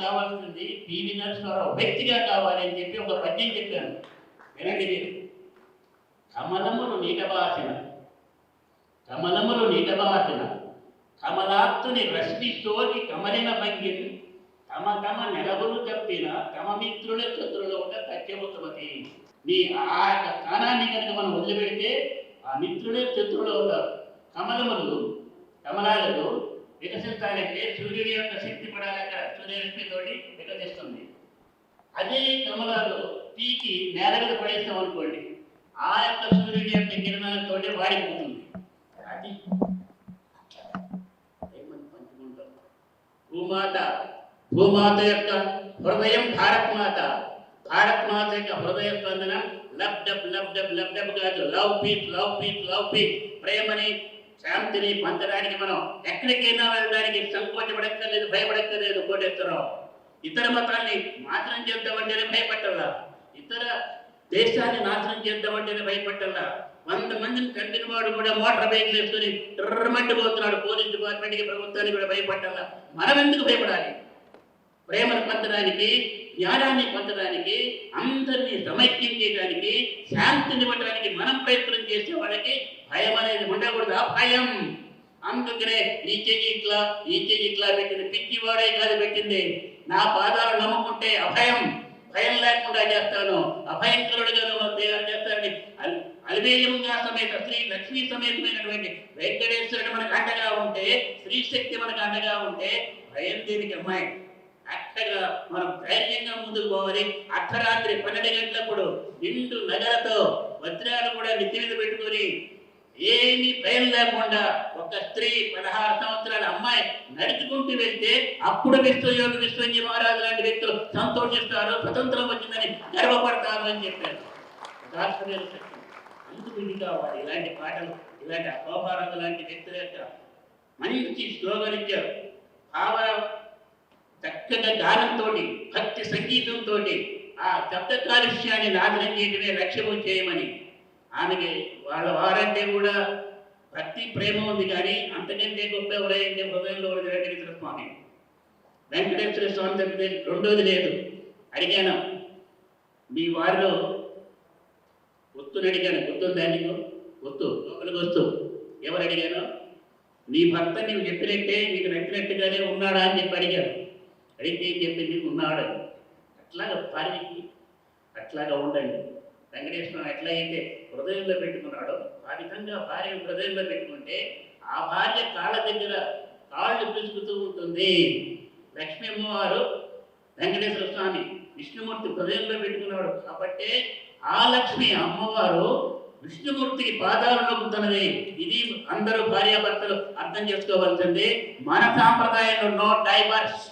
కావాల్సింది పివి నరసింహారావు వ్యక్తిగా కావాలి అని చెప్పి ఒక పద్యం చెప్పాను. వినండి మీరు కమలములు నీటవాసిన. కమలములు నీటవాసిన. కమలాత్తుని రశ్మి సోకి కమలిన భంగిని తమ తమ నెలవులు తప్పిన తమ మిత్రుల శత్రుల ఒక సత్యవతమతి నీ ఆ యొక్క స్థానాన్ని కనుక మనం వదిలిపెడితే ఆ మిత్రులే శత్రులు అవుతారు కమలములు కమలాలతో వికసించాలంటే సూర్యుడి యొక్క శక్తి పడాలక సూర్యరశ్మితోటి వికసిస్తుంది. అదే కమలాలు పీకి నేల మీద పడేస్తాం అనుకోండి ఆ యొక్క సూర్యుడి యొక్క కిరణాలతోటి వాడిపోతుంది. అది పంచుకుంటాం? భూమాత భూమాత యొక్క హృదయం భారత్ మాత భారత్ మాత యొక్క హృదయ స్పందన lub dub lub dub lub dub కాదు. Love peace love peace love peace ప్రేమని శాంతిని పొందడానికి మనం ఎక్కడికైనా వెళ్ళడానికి సంకోచపడక్కర్లేదు భయపడక్కర్లేదు కోటేశ్వరరావు. ఇతర మతాల్ని నాశనం చేద్దామంటేనే భయపట్టాలా ఇతర దేశాన్ని నాశనం చేద్దామంటేనే భయపట్టాలా వంద మందిని చంపిన వాడు కూడా మోటార్ బైక్లు వేసుకుని ట్రమంటి పోతున్నాడు. పోలీస్ డిపార్ట్మెంట్కి ప్రభుత్వానికి కూడా భయపట్టాలా మనం ఎందుకు భయపడాలి? ప్రేమను పంచడానికి జ్ఞానాన్ని పంచడానికి అందరినీ సమైక్యం శాంతిని ఇవ్వడానికి మనం ప్రయత్నం చేసే వాళ్ళకి భయం అనేది ఉండకూడదు. ఆ భయం అందుకనే ఈ చెయ్యి ఇట్లా ఈ చెయ్యి ఇట్లా పెట్టింది పిచ్చివాడే కాదు పెట్టింది. నా పాదాలు నమ్ముకుంటే అభయం భయం లేకుండా చేస్తాను. అభయంకరుడుగా నువ్వు తయారు చేస్తానని అల్- అల్వేయంగా సమేత శ్రీ లక్ష్మీ సమేతమైనటువంటి వెంకటేశ్వరుడు మనకు అండగా ఉంటే స్త్రీ శక్తి మనకు అండగా ఉంటే భయం దేనికి అమ్మాయి? అట్టగా మనం ధైర్యంగా ముందుకు పోవాలి. అర్ధరాత్రి పన్నెండు గంటలప్పుడు నిండు నగలతో వజ్రాలు కూడా నెత్తి మీద పెట్టుకొని ఏమీ భయం లేకుండా ఒక స్త్రీ పదహారు సంవత్సరాల అమ్మాయి నడుచుకుంటూ వెళ్తే అప్పుడు విశ్వయోగి విశ్వంజీ మహారాజు లాంటి వ్యక్తులు సంతోషిస్తారు స్వతంత్రం వచ్చిందని గర్వపడతారు అని చెప్పారు. దార్శనిక అందుకు ఇది కావాలి ఇలాంటి పాటలు ఇలాంటి అహోభారత లాంటి వ్యక్తుల యొక్క మంచి స్లోగన్ ఇచ్చారు. భావ చక్కగా గానంతో భక్తి సంగీతంతో ఆ శబ్ద కాలుష్యాన్ని నాశనం చేయడమే లక్ష్యము చేయమని. ఆమెకి వాళ్ళ వారంటే కూడా భక్తి ప్రేమ ఉంది కానీ అంతకంటే గొప్ప ఎవరైతే హృదయంలో ఉన్నది వెంకటేశ్వర స్వామి. వెంకటేశ్వర స్వామి తప్పితే రెండోది లేదు. అడిగాను మీ వారిలో ఒత్తుని అడిగాను గుర్తుందా నీకు? ఒత్తు లోపలికి వస్తూ. ఎవరు అడిగాను నీ భర్త నీవు చెప్పినట్టే నీకు నచ్చినట్టుగానే ఉన్నాడా అని చెప్పి అడిగాను అడిగితే చెప్పింది ఉన్నాడు. అట్లాగ భార్యకి అట్లాగా ఉండండి. వెంకటేశ్వరం ఎట్లయితే హృదయంలో పెట్టుకున్నాడో ఆ విధంగా భార్య హృదయంలో పెట్టుకుంటే ఆ భార్య కాళ్ళ దగ్గర కాళ్ళు పిలుచుకుతూ ఉంటుంది. లక్ష్మీ అమ్మవారు వెంకటేశ్వర స్వామి విష్ణుమూర్తి హృదయంలో పెట్టుకున్నాడు కాబట్టి ఆ లక్ష్మి అమ్మవారు విష్ణుమూర్తికి పాదాలు నొక్కుతున్నది ఇది అందరూ భార్యాభర్తలు అర్థం చేసుకోవాల్సింది. మన సాంప్రదాయంలో నో డైవర్స్.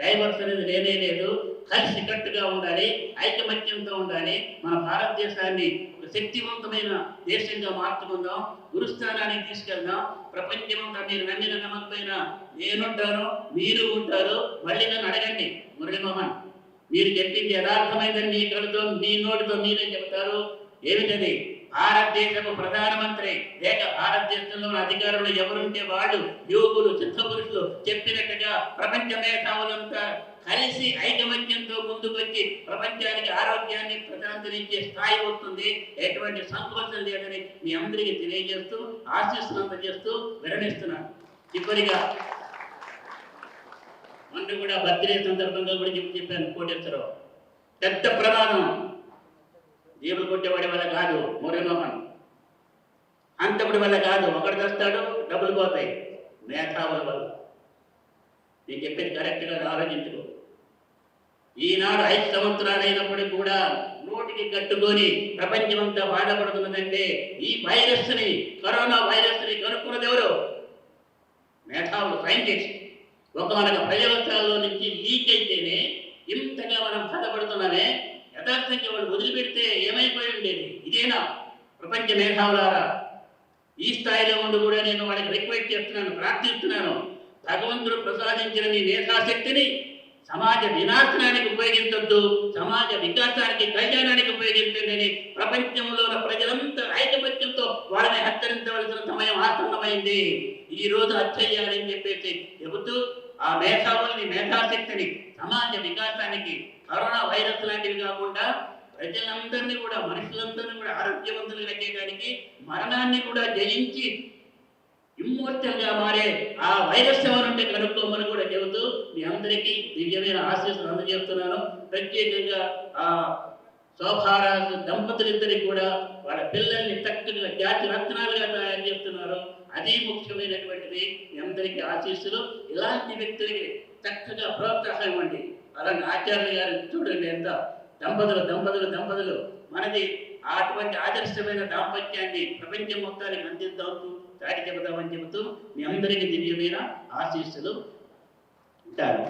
డైవర్స్ అనేది లేనే లేదు. కలిసి కట్టుగా ఉండాలి ఐకమత్యంతో ఉండాలి. మన భారతదేశాన్ని ఒక శక్తివంతమైన దేశంగా మార్చుకుందాం. గురుస్థానానికి తీసుకెళ్దాం. ప్రపంచమంతా మీరు నమ్మిన నమ్మకమైన నేనుంటాను మీరు ఉంటారు. మళ్ళీ నన్ను అడగండి మురళీమోహన్ మీరు చెప్పింది యథార్థమైందని మీ కళ్ళతో మీ నోటితో మీరే చెప్తారు? ఏమిటది? భారతదేశపు ప్రధానమంత్రి. లేక భారతదేశంలో అధికారులు ఎవరుంటే వాళ్ళు యోగులు పురుషులు చెప్పినట్టుగా ప్రపంచ మేధావులంతా కలిసి ఐకమత్యంతో ముందుకొచ్చి ప్రపంచానికి ఆరోగ్యాన్ని ప్రశాంతనిచ్చే స్థాయి వస్తుంది. ఎటువంటి సంకోచం లేదని మీ అందరికీ తెలియజేస్తూ ఆశీస్సులు చేస్తూ విరణిస్తున్నాను చివరిగా మొన్న కూడా బర్త్డే సందర్భంగా కూడా చెప్పి చెప్పాను కోటేశ్వరరావు. పెద్ద ప్రమాదం. దేవుడు కొట్టేవాడి వల్ల కాదు మురళీమోహన్ అంతకుడి వల్ల కాదు ఒకటి తెస్తాడు డబ్బులు పోతాయి. మేధావుల వల్ల. నేను చెప్పేది కరెక్ట్గా ఆలోచించుకో. ఈనాడు ఐదు సంవత్సరాలు అయినప్పటికీ కూడా నోటికి కట్టుకొని ప్రపంచమంతా బాధపడుతున్నదంటే ఈ వైరస్ని కరోనా వైరస్ని కనుక్కున్నది ఎవరు? మేధావులు సైంటిస్ట్ ఒక మనకు ప్రయోగశాలలో నుంచి లీక్ అయితేనే ఇంతగా మనం బాధపడుతున్నామే. యథార్థంగా వాళ్ళు వదిలిపెడితే ఏమైపోయి ఉండేది? ఇదేనా? ప్రపంచ మేధావులారా ఈ స్థాయిలో ఉండి కూడా నేను వాళ్ళకి రిక్వెస్ట్ చేస్తున్నాను ప్రార్థిస్తున్నాను. భగవంతుడు ప్రసాదించిన నీ మేధాశక్తిని సమాజ వినాశనానికి ఉపయోగించొద్దు సమాజ వికాసానికి కళ్యాణానికి ఉపయోగించండి ప్రపంచంలో ప్రజలంతా ఐకమత్యంతో వాళ్ళని హెచ్చరించవలసిన సమయం ఆసన్నమైంది. ఈ రోజు హత్య చేయాలని చెప్పేసి చెబుతూ ఆ మేధావుల్ని మేధాశక్తిని సమాజ వికాసానికి కరోనా వైరస్ లాంటివి కాకుండా ప్రజలందరినీ కూడా మనుషులందరినీ కూడా ఆరోగ్యవంతులు చేయడానికి మరణాన్ని కూడా జయించి ఇమ్మోర్టల్గా మారే ఆ వైరస్ ఎవరుంటే కనుక్కోమని కూడా చెబుతూ మీ అందరికీ దివ్యమైన ఆశీస్సులు అందజేస్తున్నాను. ప్రత్యేకంగా ఆ శోభారాజు దంపతులిద్దరికి కూడా వాళ్ళ పిల్లల్ని చక్కగా జాతి రత్నాలుగా తయారు చేస్తున్నారు. అదే ముఖ్యమైనటువంటిది. మీ అందరికీ ఆశీస్సులు. ఇలాంటి వ్యక్తులకి చక్కగా ప్రోత్సాహం ఇవ్వండి. అలాంటి ఆచార్య గారు చూడండి ఎంత దంపతులు దంపతులు దంపతులు. మనది అటువంటి ఆదర్శమైన దాంపత్యాన్ని ప్రపంచం మొత్తానికి అందిద్దాం దారి చెబుతామని చెబుతూ మీ అందరికీ దివ్యమైన ఆశీస్సులు ఉంటారు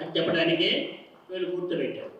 అని చెప్పడానికే వీళ్ళు గుర్తుపెట్టారు.